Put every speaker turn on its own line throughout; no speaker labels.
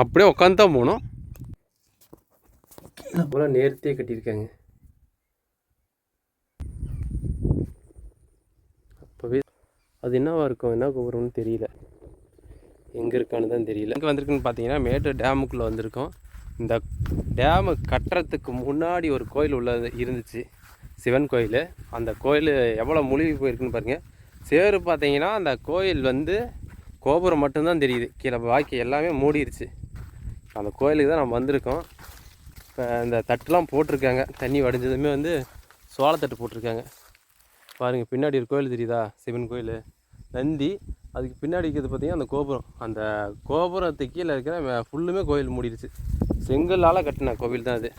அப்படியே உட்காந்து தான் போகணும். அவ்வளோ நேர்த்தியாக கட்டியிருக்காங்க. அப்போவே அது என்னவா இருக்கும்? என்ன கோபுரம்னு தெரியல. எங்கே இருக்கான்னு தான் தெரியல. எங்கே வந்திருக்குன்னு பார்த்தீங்கன்னா மேட்டூர் டேமுக்குள்ளே வந்திருக்கோம். இந்த டேமு கட்டுறதுக்கு முன்னாடி ஒரு கோயில் உள்ள இருந்துச்சு. சிவன் கோயில். அந்த கோயில் எவ்வளோ மூழ்கி போயிருக்குன்னு பாருங்கள் சேரு பார்த்தீங்கன்னா அந்த கோயில் வந்து கோபுரம் மட்டும்தான் தெரியுது. கீழே பாக்கி எல்லாமே மூடிருச்சு. அந்த கோயிலுக்கு தான் நம்ம வந்திருக்கோம். இப்போ இந்த தட்டுலாம் போட்டிருக்காங்க. தண்ணி வடிஞ்சதுமே வந்து சோளத்தட்டு போட்டிருக்காங்க. பாருங்கள் பின்னாடி ஒரு கோயில் தெரியுதா? சிவன் கோயில். நந்தி. அதுக்கு பின்னாடி இருக்கிறது பார்த்தீங்கன்னா அந்த கோபுரம். அந்த கோபுரத்துக்கு கீழே இருக்கிற ஃபுல்லுமே கோயில் மூடிடுச்சு செங்கல்லால் கட்டின கோவில் தான் அது.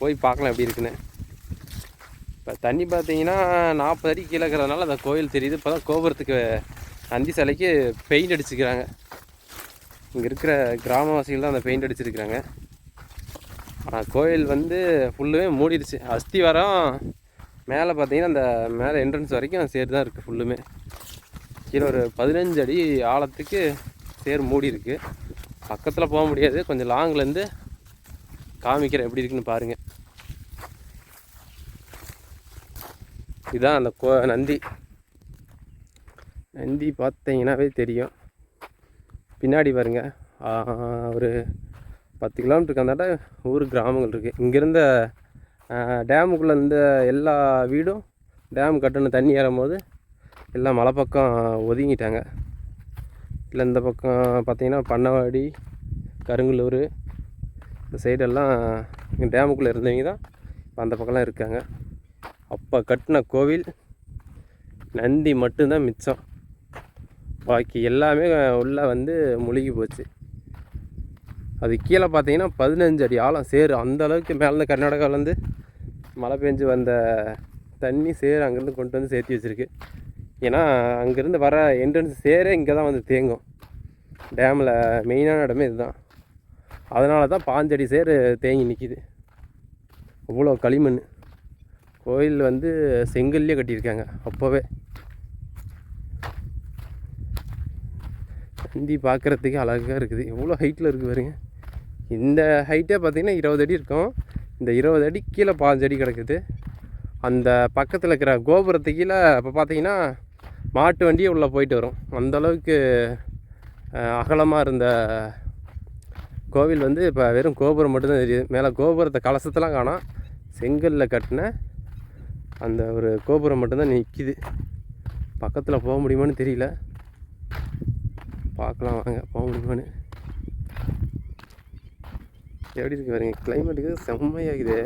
போய் பார்க்கலாம் எப்படி இருக்குன்னு. இப்போ தண்ணி பார்த்தீங்கன்னா நாற்பது அடி கீழே இருக்கிறதுனால அந்த கோயில் தெரியுது. இப்போ தான் கோபுரத்துக்கு நந்தி சிலைக்கு பெயிண்ட் அடிச்சுக்கிறாங்க. இங்கே இருக்கிற கிராமவாசிகள் தான் அந்த பெயிண்ட் அடிச்சிருக்கிறாங்க. ஆனால் கோயில் வந்து ஃபுல்லுமே மூடிடுச்சு. அஸ்திவாரம் மேலே பார்த்தீங்கன்னா அந்த மேலே என்ட்ரன்ஸ் வரைக்கும் சேர் தான் இருக்குது ஃபுல்லுமே கீழே ஒரு பதினஞ்சு அடி ஆழத்துக்கு சேர் மூடி இருக்கு. பக்கத்தில் போக முடியாது. கொஞ்சம் லாங்லேருந்து காமிக்கிறேன் எப்படி இருக்குன்னு பாருங்கள் இதுதான் அந்த கோ நந்தி. நந்தி பார்த்தீங்கன்னாவே தெரியும். பின்னாடி பாருங்க. ஒரு பத்து கிலோமீட்டருக்கு அந்தாட்ட ஊர் கிராமங்கள் இருக்குது இங்கேருந்த டேமுக்குள்ளே இருந்த எல்லா வீடும் டேம் கட்டின தண்ணி ஏறும்போது எல்லாம் மலை பக்கம் ஒதுங்கிட்டாங்க. இல்லை இந்த பக்கம் பார்த்தீங்கன்னா பண்ணவாடி கருங்கலூர் இந்த சைடெல்லாம் இங்கே டேமுக்குள்ளே இருந்தவங்க தான் இப்போ அந்த பக்கம்லாம் இருக்காங்க. அப்போ கட்டின கோவில் நந்தி மட்டும்தான் மிச்சம். பாக்கி எல்லாமே உள்ளே வந்து முழுகி போச்சு. அது கீழே பார்த்தீங்கன்னா பதினஞ்சு அடி ஆழம் சேரு அந்தளவுக்கு மேலேருந்து கர்நாடகாவிலேருந்து மழை பெஞ்சு வந்த தண்ணி சேரு அங்கேருந்து கொண்டு வந்து சேர்த்தி வச்சுருக்கு. ஏன்னா அங்கேருந்து வர என்ட்ரன்ஸ் சேரே இங்கே தான் வந்து தேங்கும். டேமில் மெயினான இடமே இதுதான். அதனால தான் பாஞ்சடி சேர் தேங்கி நிற்கிது அவ்வளோ களிமண். கோயில் வந்து செங்கல்லே கட்டியிருக்காங்க அப்போவே. நந்தி பார்க்குறதுக்கு அழகாக இருக்குது. எவ்வளோ ஹைட்டில் இருக்குது பாருங்க. இந்த ஹைட்டே பார்த்தீங்கன்னா இருபது அடி இருக்கும். இந்த இருபது அடி கீழே பாஞ்சு அடி கிடக்குது. அந்த பக்கத்தில் இருக்கிற கோபுரத்து கீழே இப்போ பார்த்தீங்கன்னா மாட்டு வண்டியே உள்ளே போயிட்டு வரும். அந்தளவுக்கு அகலமாக இருந்த கோவில் வந்து இப்போ வெறும் கோபுரம் மட்டும்தான் தெரியுது. மேலே கோபுரத்தை கலசத்தெல்லாம் காணோம். செங்கல்லில் கட்டின அந்த ஒரு கோபுரம் மட்டும்தான் நிற்கிது பக்கத்தில் போக முடியுமான்னு தெரியல. பார்க்கலாம் வாங்க போக முடியுமான்னு எப்படி இருக்கு பாருங்க கிளைமேட்டுக்கு செம்மையாகுது.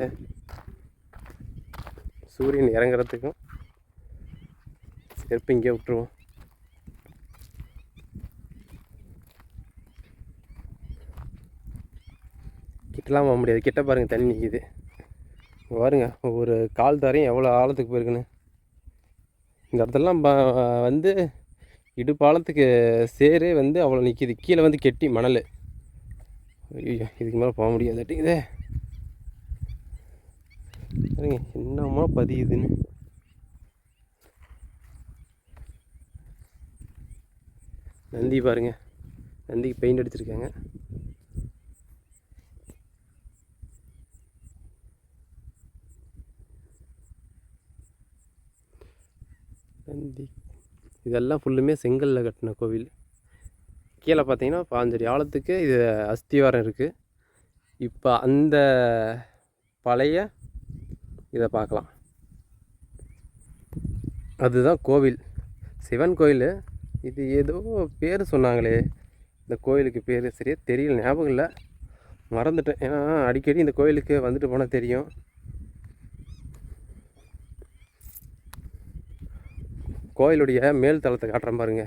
சூரியன் இறங்குறதுக்கும் செருப்பு இங்கே விட்டுருவோம். கிட்டலாம் போக முடியாது கிட்ட பாருங்கள் தண்ணி நிற்கிது பாருங்க ஒரு கால் தரையும் எவ்வளோ ஆழத்துக்கு போயிருக்குன்னு. இந்த இடத்துலலாம் ப- வந்து இடுப்பாலத்துக்கு சேரே வந்து அவ்வளோ நிற்கிது கீழே வந்து கெட்டி மணல். ஐயோ இதுக்கு மேலே போக முடியாதுட்டிங்குதே சரிங்க என்னம்மா பதியுதுன்னு நந்தி பாருங்க. நந்திக்கு பெயிண்ட் அடிச்சிருக்காங்க. நந்தி. இதெல்லாம் ஃபுல்லுமே செங்கல்ல கட்டின கோவில். கீழே பார்த்தீங்கன்னா பாஞ்சடி ஆழத்துக்கு இது அஸ்திவாரம் இருக்குது இப்போ அந்த பழைய இதை பார்க்கலாம். அதுதான் கோவில். சிவன் கோயில். இது ஏதோ பேர் சொன்னாங்களே. இந்த கோயிலுக்கு பேர் சரியாக தெரியல ஞாபகம் இல்லை. மறந்துட்டேன். ஏன்னா அடிக்கடி இந்த கோயிலுக்கு வந்துட்டு போனால் தெரியும். கோயிலுடைய மேல் தளத்தை காட்டுறேன் பாருங்க.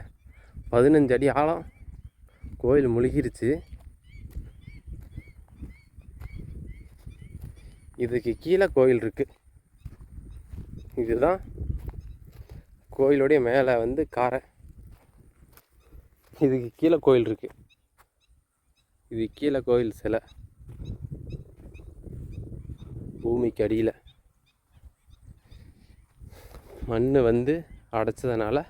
பதினஞ்சு அடி ஆழம். கோயில் முழுகிருச்சு. இதுக்கு கீழே கோயில் இருக்குது இதுதான் கோயிலுடைய மேலே வந்து காரை. இதுக்கு கீழே கோயில் இருக்குது இது கீழே கோயில் சிலை. பூமிக்கு அடியில். மண் வந்து அடைச்சதுனால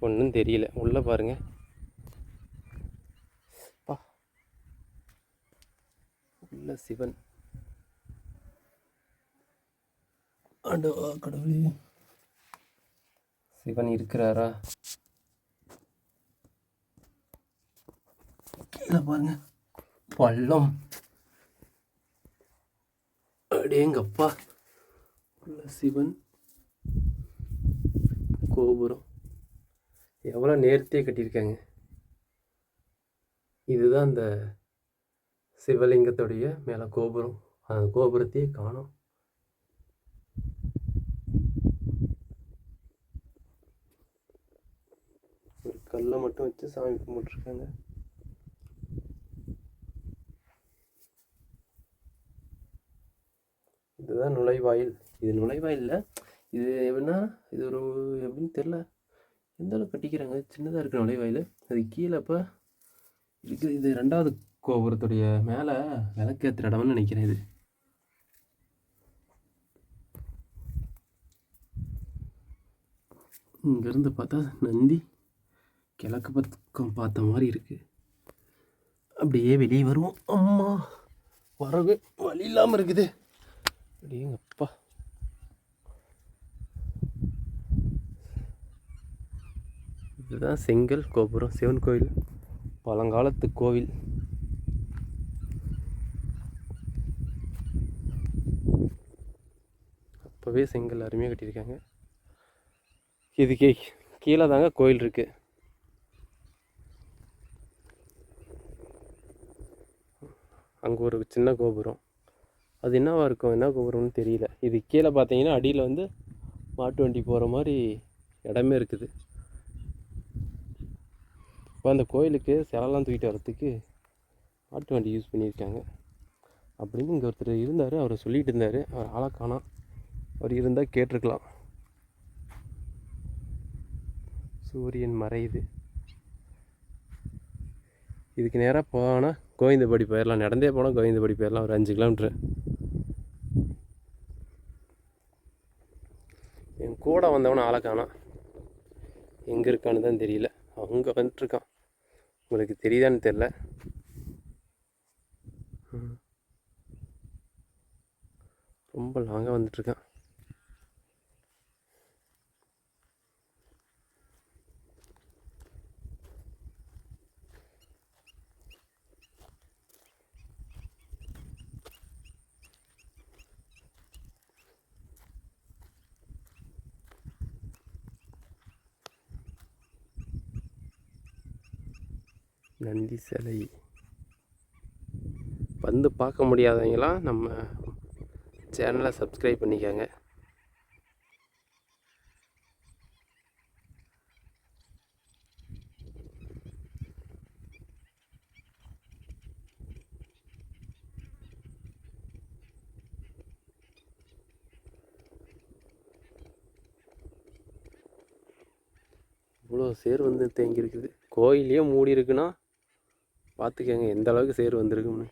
ஒன்றும் தெரியல. உள்ளே பாருங்க. பா. உள்ள சிவன். ஆண்டவா கடவுளே. சிவன் இருக்கிறாரா? கீழே பாருங்க. பள்ளம். அடேங்கப்பா. உள்ள சிவன் கோபுரம். எவ்வளோ நேர்த்தியே கட்டியிருக்காங்க. இதுதான் அந்த சிவலிங்கத்துடைய மேலே கோபுரம். அந்த கோபுரத்தையே காணும். ஒரு கல்லை மட்டும் வச்சு சாமி கும்பிட்டுருக்காங்க. தான் நுழைவாயில். இது நுழைவாயில்ல இது எப்படின்னா இது ஒரு எப்படின்னு தெரில எந்த அளவுக்கு கட்டிக்கிறாங்க? சின்னதாக இருக்குது நுழைவாயில். அது கீழே இப்போ இருக்குது இது ரெண்டாவது கோபுரத்துடைய மேலே விளக்கேற்றுற இடம்னு நினைக்கிறேன் இது. இங்கேருந்து பார்த்தா நந்தி கிழக்கு பக்கம் பார்த்த மாதிரி இருக்குது அப்படியே வெளியே வருவோம். அம்மா வரவே வழி இல்லாமல் இருக்குது. அப்படிங்கப்பா இதுதான் செங்கல் கோபுரம் சிவன் கோயில் பழங்காலத்து கோவில். அப்போவே செங்கல் அருமையாக கட்டியிருக்காங்க. இதுக்கே கீழே தாங்க கோயில் இருக்குது அங்கே ஒரு சின்ன கோபுரம். அது என்னவாக இருக்கும்? என்ன கோபுரம்னு தெரியல. இது கீழே பார்த்தீங்கன்னா அடியில் வந்து மாட்டு வண்டி போகிற மாதிரி இடமே இருக்குது. இப்போ அந்த கோயிலுக்கு சிலலாம் தூக்கிட்டு வர்றதுக்கு மாட்டு வண்டி யூஸ் பண்ணியிருக்காங்க. அப்படின்னு இங்கே ஒருத்தர் இருந்தார். அவர் சொல்லிகிட்டு இருந்தார். அவர் ஆளை காணா அவர் இருந்தால் கேட்டிருக்கலாம். சூரியன் மறையுது. இதுக்கு நேராக போனால் கோவிந்தபடி போயிடலாம் நடந்தே போனால் கோவிந்தபடி போயிடலாம் ஒரு அஞ்சு கிலோமீட்ரு என் கூட வந்தவன ஆளை காணோம். எங்கே இருக்கான்னு தான் தெரியல. அங்கே வந்துட்டுருக்கான். உங்களுக்கு தெரியுதான்னு தெரில ரொம்ப லாங்காக வந்துட்டுருக்கான். நந்தி சிலை. வந்து பார்க்க முடியாதவங்களாம் நம்ம சேனலை சப்ஸ்கிரைப் பண்ணிக்கோங்க. இவ்வளோ சேர் வந்து தேங்கியிருக்குது. கோயிலே மூடி இருக்குன்னா பார்த்துக்கங்க எந்த அளவுக்கு சேர் வந்திருக்குன்னு